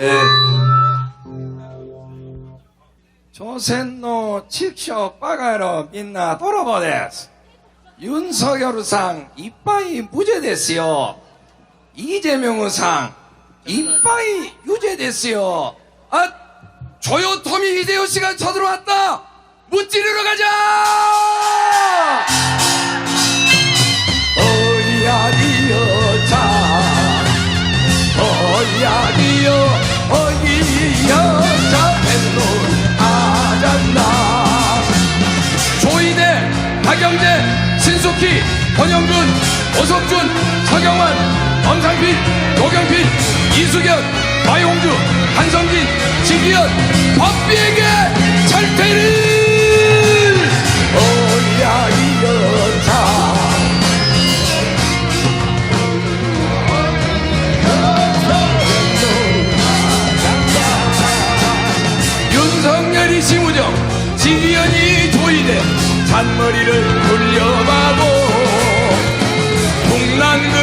예. 조센노 칙쇼 빠가로 민나 돌아보데스 윤석열상 이빠이 무죄됐어요. 이재명의상 이빠이 유죄됐어요. 아 조요토미 히데요시가 쳐들어왔다. 무찌르러 가자 박영재 신숙희 권영준 오석준 서경환 엄상필 노경필 이수견 마용주 한성진 지기현 박비에게 철퇴를 잔머리를 돌려봐도 동난 극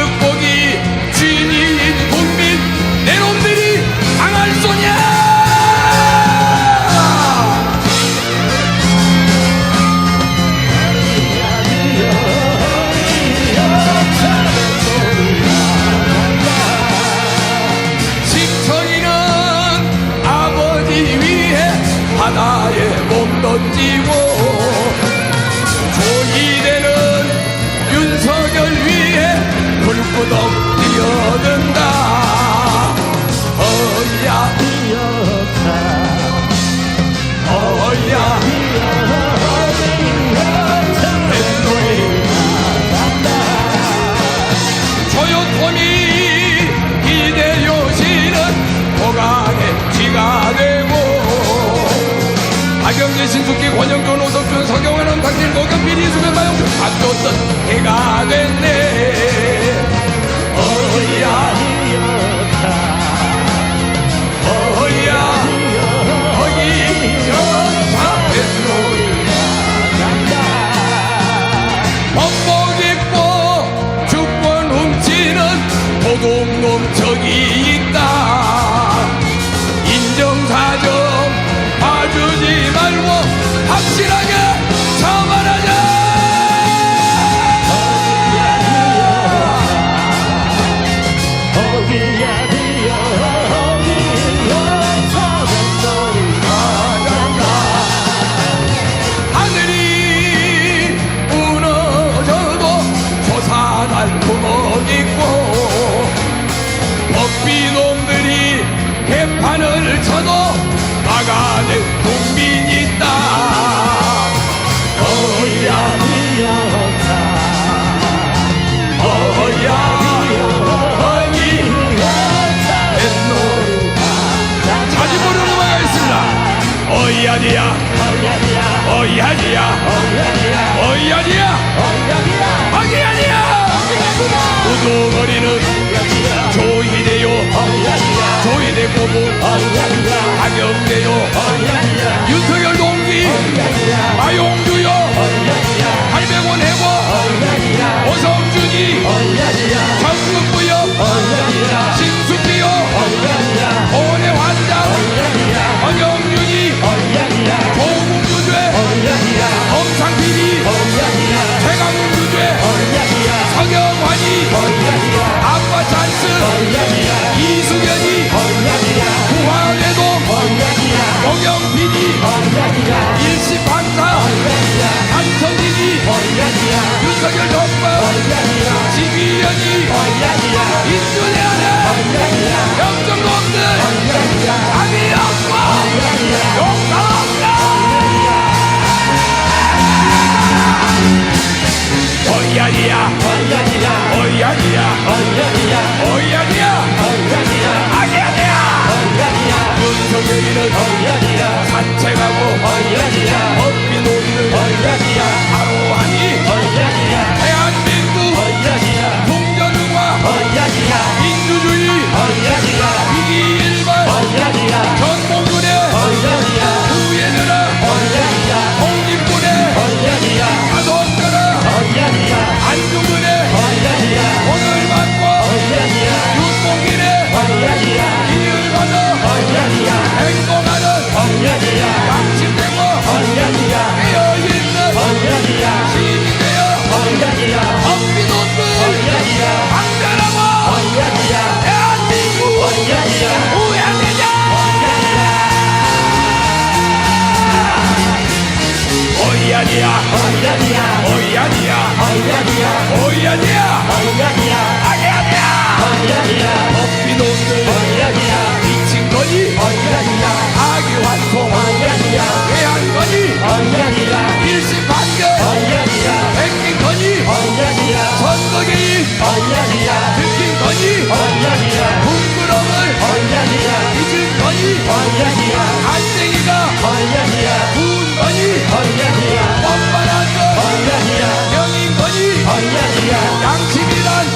서경원 엄탁진 노경필 이수근 마영준 박줬던 해가 됐네 개판을 쳐도 막아낼 국민 있다 어야 어야 어이 뱃놀 자주 부르는 음악가 있습니다 어이야디야 어이야디야 어이야디야 어이야디야 박영대요. 윤석열 동기. 마용주요. 800원 해고. 오성준이 어이야니야. 어이야니야. 아니야니야. 업비놈들 미친 거니? 아기 환송 왜한 거니? 일심 판결. 뺏긴 거니? 선거 개입 들킨 거니? 부끄러움을. 잊은 거니? 안쟁이가. 구운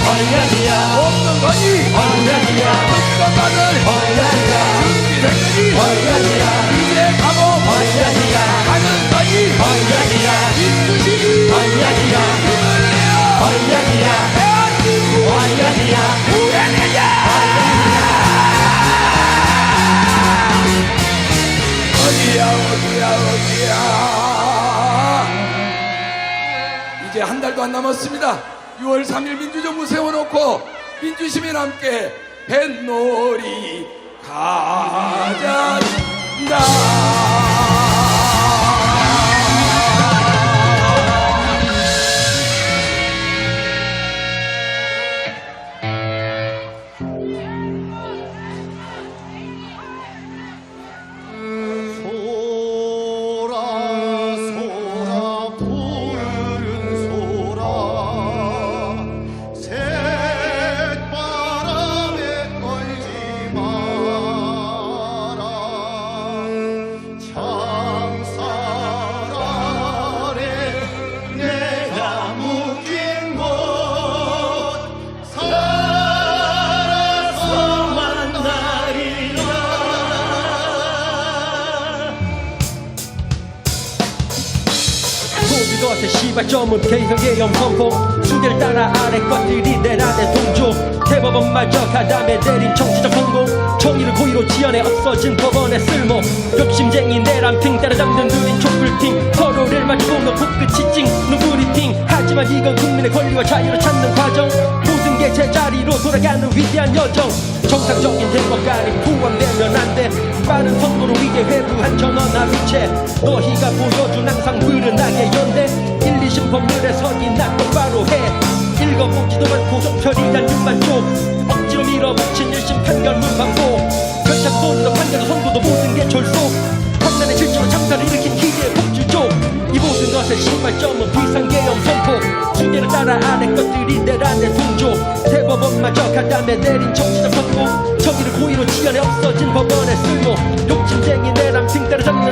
양심이란 없는 거니 특검받을 준비된 거니 이제 감옥 가는 거니 민주주의 힘을 내어 대한민국 구해내자 어디야 어디야 어디야 이제 한 달도 안 남았습니다 6월 3일 민주정부 세워놓고 민주시민 함께 뱃놀이 가잔다 개성의 염선포. 수계를 따라 아래 것들이 내 안에 동조. 대법원 말적 하 담에 내린 정치적 성공 정의를 고의로 지연해 없어진 법원의 쓸모. 욕심쟁이 등 따라잡는 느린 촛불팅 서로를 마주보며 코끝이 찡. 핑 하지만 이건 국민의 권리와 자유를 찾는 과정. 모든 게 제자리로 돌아가는 위대한 여정. 정상적인 대법관이 포함되면 안돼. 빠른 속도로 위계 회부한 전원 합의체. 너희가 보여준 항상 흐른하게 연대 1, 2심 법률에 서기나 똑바로 해. 종편이란 육만 쪽 억지로 밀어붙인 1심 판결 문방고. 절차도 돈이도 판결도 선고도 모든 게 졸속. 판단의 실제로 참사를 일으킨 기계의 폭주족 이 모든 것의 신발점은 비상계엄 선포. 수계를 따라 아래 것들이 내 안에 동조. 대법원마저 간담에 내린 정치적 선고. 정의를 고의로 지연해 없어진 법원의 쓸모. 욕심쟁이 내람 등 따라잡는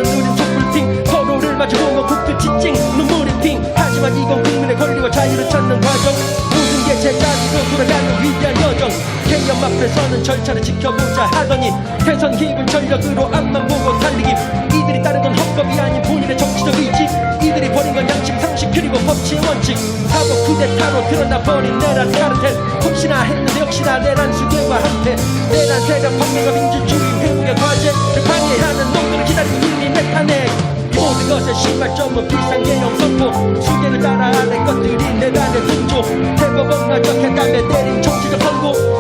앞에서는 절차를 지켜보자 하더니 대선 힘을 전력으로 앞만 보고 달리기. 이들이 따른 건 헌법이 아닌 본인의 정치적 의지. 이들이 버린 건 양심 상식 그리고 법치의 원칙. 사법 쿠데타로 드러나 버린 내란 카르텔. 혹시나 했는데 역시나 내란 수계와 한패 내란 세력 방해가 민주주의 회복의 과제를 방해하는 놈들을 기다리고 탄핵 이 모든 것의 신발점은 비상계엄 선포. 수계를 따라 아래 것들이 내 안에 동조. 대법원마저 해감에 내린 정치적 선고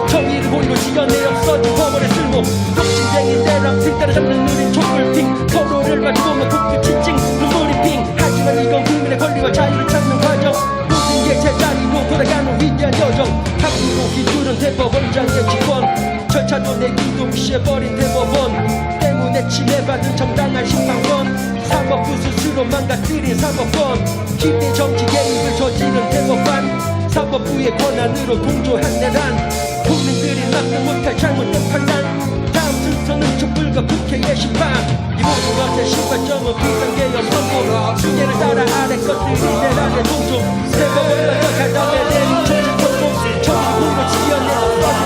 보이고 지연해 없어진 법원의 쓸모. 욕심쟁이 내람 등 따라 잡는 누린 촛불핑. 서로를 마주보며 코끝이 찡 눈물이 핑. 하지만 이건 국민의 권리와 자유를 찾는 과정. 모든 게 제자리로 돌아가는 위대한 여정. 함부로 휘두른 대법원장의 직권. 절차도 내기도 무시해버린 대법원. 때문에 침해받은 정당한 심판권 사법부 스스로 망가뜨린 사법권. 기대 정치 개입을 저지른 대법관. 사법부의 권한으로 동조한 내란. 국민들이 막지 못할 잘못된 판단. 다음 순서는 촛불과 국회의 심판. 이 모든 것의 심판점은 비상계엄 선고 수계를 따라 아래 내 안에 동조. 대법원과 가담에 내린 정치 선고 정치 공로 지연해. 없어진 법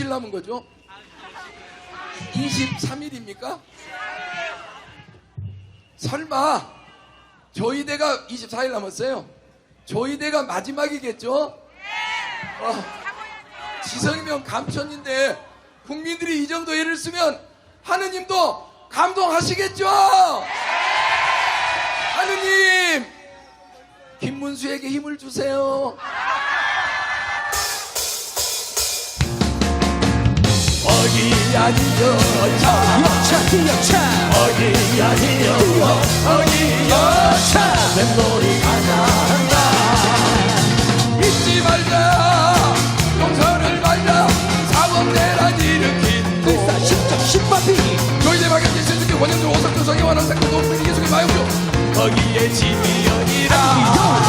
며칠 남은 거죠? 23일입니까? 설마 저희 대가 24일 남았어요. 저희 대가 마지막이겠죠? 어, 지성이면 감천인데 국민들이 이 정도 애를 쓰면 하느님도 감동하시겠죠? 하느님 김문수에게 힘을 주세요. 어디 아니여 차 여차. 뛰어차 어디 아니여 어디 여차. 뱃놀이 가자 한다 잊지 말자. 용서를 말자. 사법대란 일으킨 불사 십점 십바비 교이대 박영진 신수기 원영주 오석주 성희원 원상구 노무현 이계숙이 마영주 거기에 지미연이라.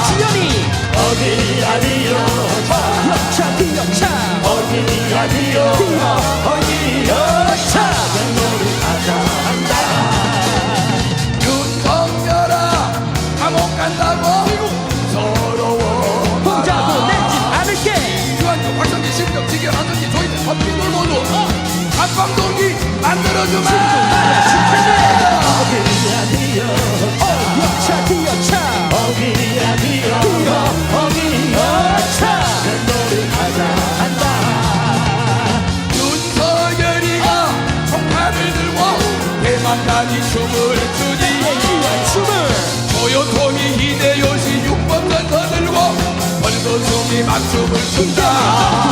주연이. 어디 아니여 여차 뛰어차. 어디 아니여 뛰어 어디 여 박정기 신정 지결 하정기 조이대 법빈들 모두 합방동기 만들어주마! 총칼을 들고 대만단이 춤을 추니 춤을! 조요통이 히데요시 6번선 더 들고 숨이 막춤을 춘다.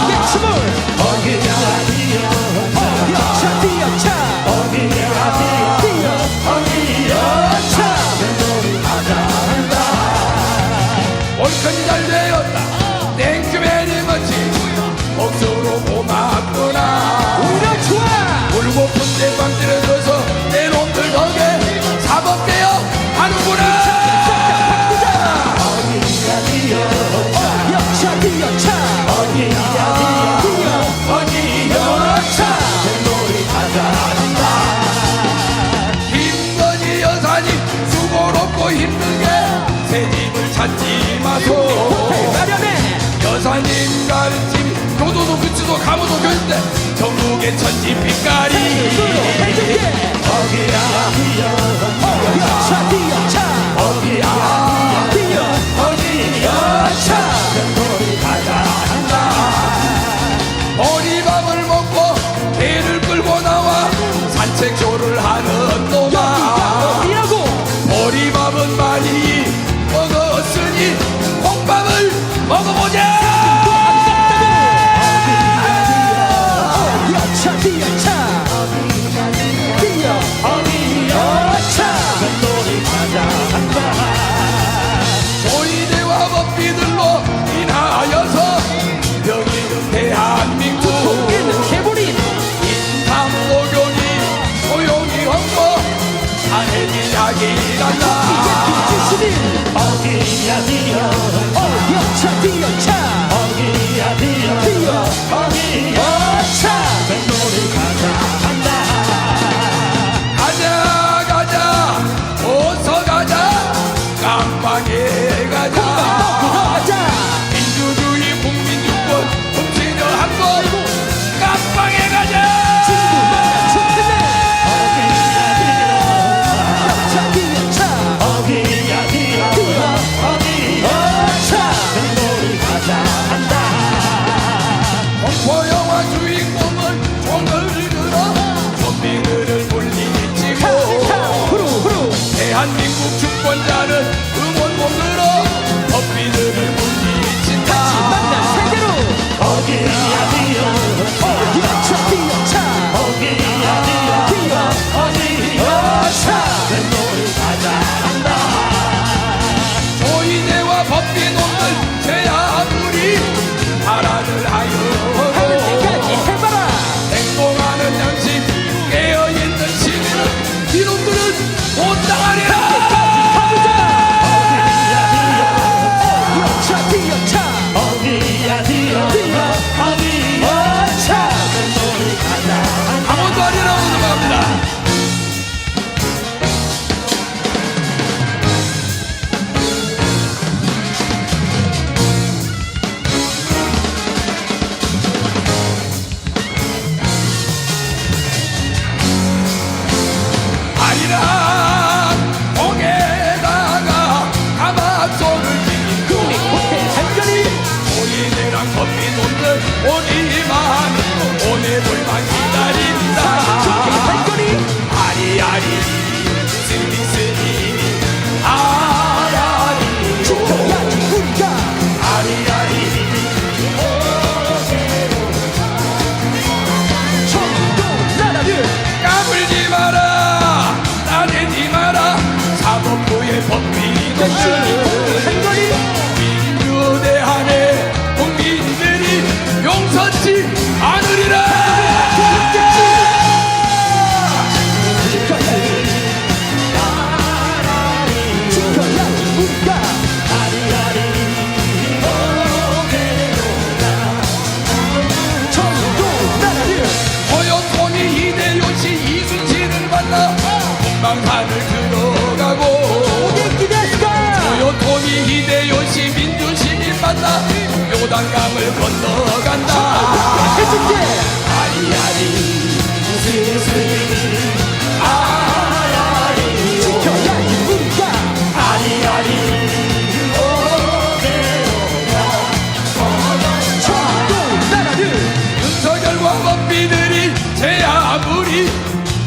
내 춤을. 여차 뛰어차. 뛰어 여차. 옳건이 잘 되었다 교인데 전국의 천지 빛깔이. 술로 해줄게 여차 뛰어 차 어디야? 뛰어 어디 여차 보리밥을 먹고 배를 끌고 나와 산책쇼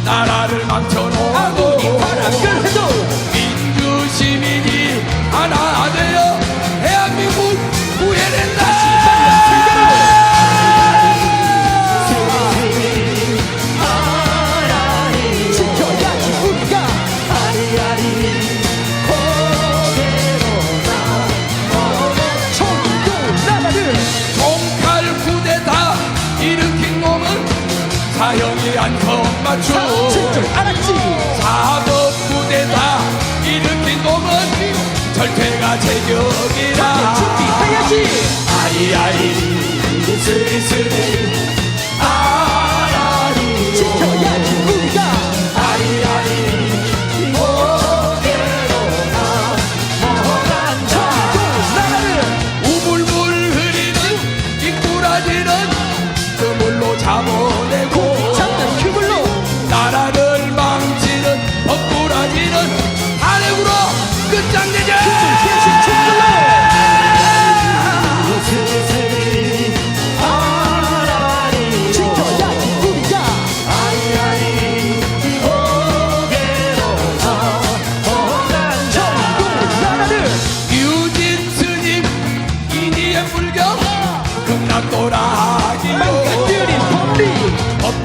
나라를 망쳐놓은 새벽이라. 준비해야지. 아리아리 슬슬.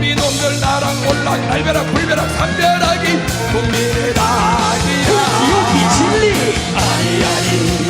우리 놈들 나랑 올락 날벼락 불벼락 삼벼락이 국민의 낙이야. 여기 그 진리. 아니 아니.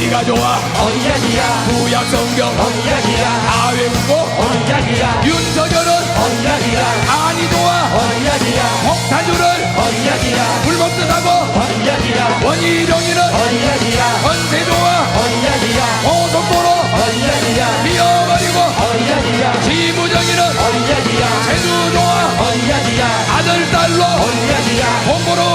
어디가 좋아. 언약이야. 구약 성경. 언약이야. 아외우고. 언약이야. 윤석열은 언약이야. 아니도와 언약이야. 폭탄주를 언약이야. 불법뜻하고. 언약이야. 원희룡이는 언약이야. 권세도와 언약이야. 고속도로 언약이야. 미어버리고. 언약이야. 지부정이는 언약이야. 제주도와 언약이야. 아들 딸로 언약이야. 공부로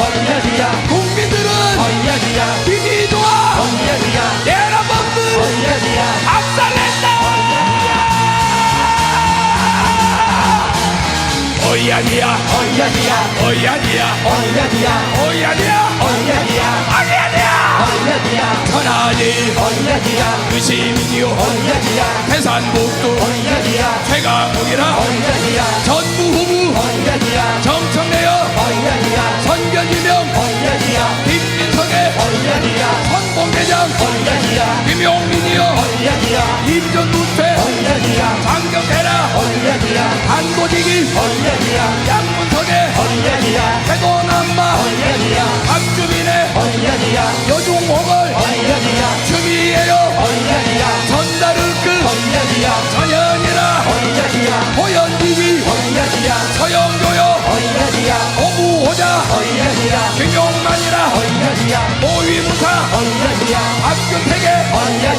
어야지야. 국민들은 어야지야. 힘이 좋아 어야지야. 여러분들 어야지야. 압살낸다. 어야지야. 어야지야. 어야지야. 어야지야. 어야지야. 어야지야. 어야지야. 천안이 어야지야. 의심이요. 어야지야. 해산북도. 어야지야. 최강욱이라. 어야지야.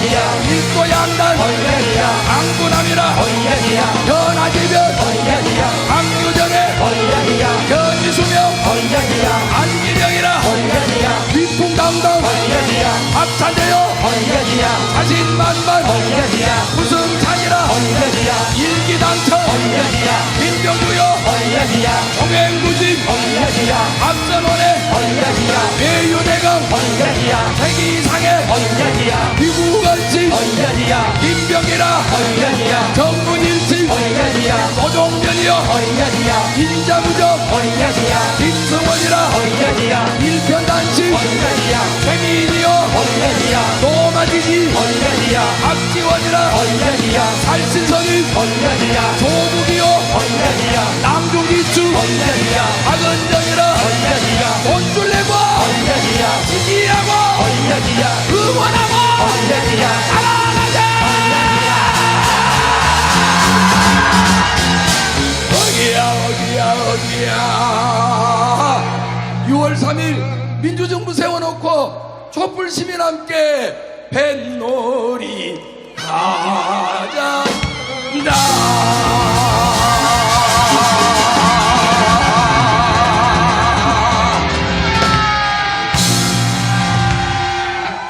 언년이야 일도양단 언년이야. 강구남이라. 언년이야 일기당천 언년이야. 김병주요. 언년이야. 동행구집 언년이야. 박선원의 언년이야. 외유대강 언년이야. 세기상의. 언년이야. 비구걸치 언년이야. 김병이라. 언년이야. 정문일 치 언년이야. 노종면이요 언년이야. 인자무적. 언년이야. 김승원이라. 언년이야. 일편단치 언년이야. 세민이요 언년이야. 노마지지. 언년이야. 박지원이라. 언년이야. 살신선이. 언년이야. 조국이요 언년이야. 남종기추. 언년이야. 박은정이라. 돈줄 내고 언년이야. 지지하고. 언년이야. 응원하고. 사랑 어디야. 6월 3일 민주정부 세워놓고 촛불 시민 함께 뱃놀이 가자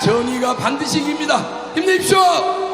정의가 반드시 이깁니다. 힘내십시오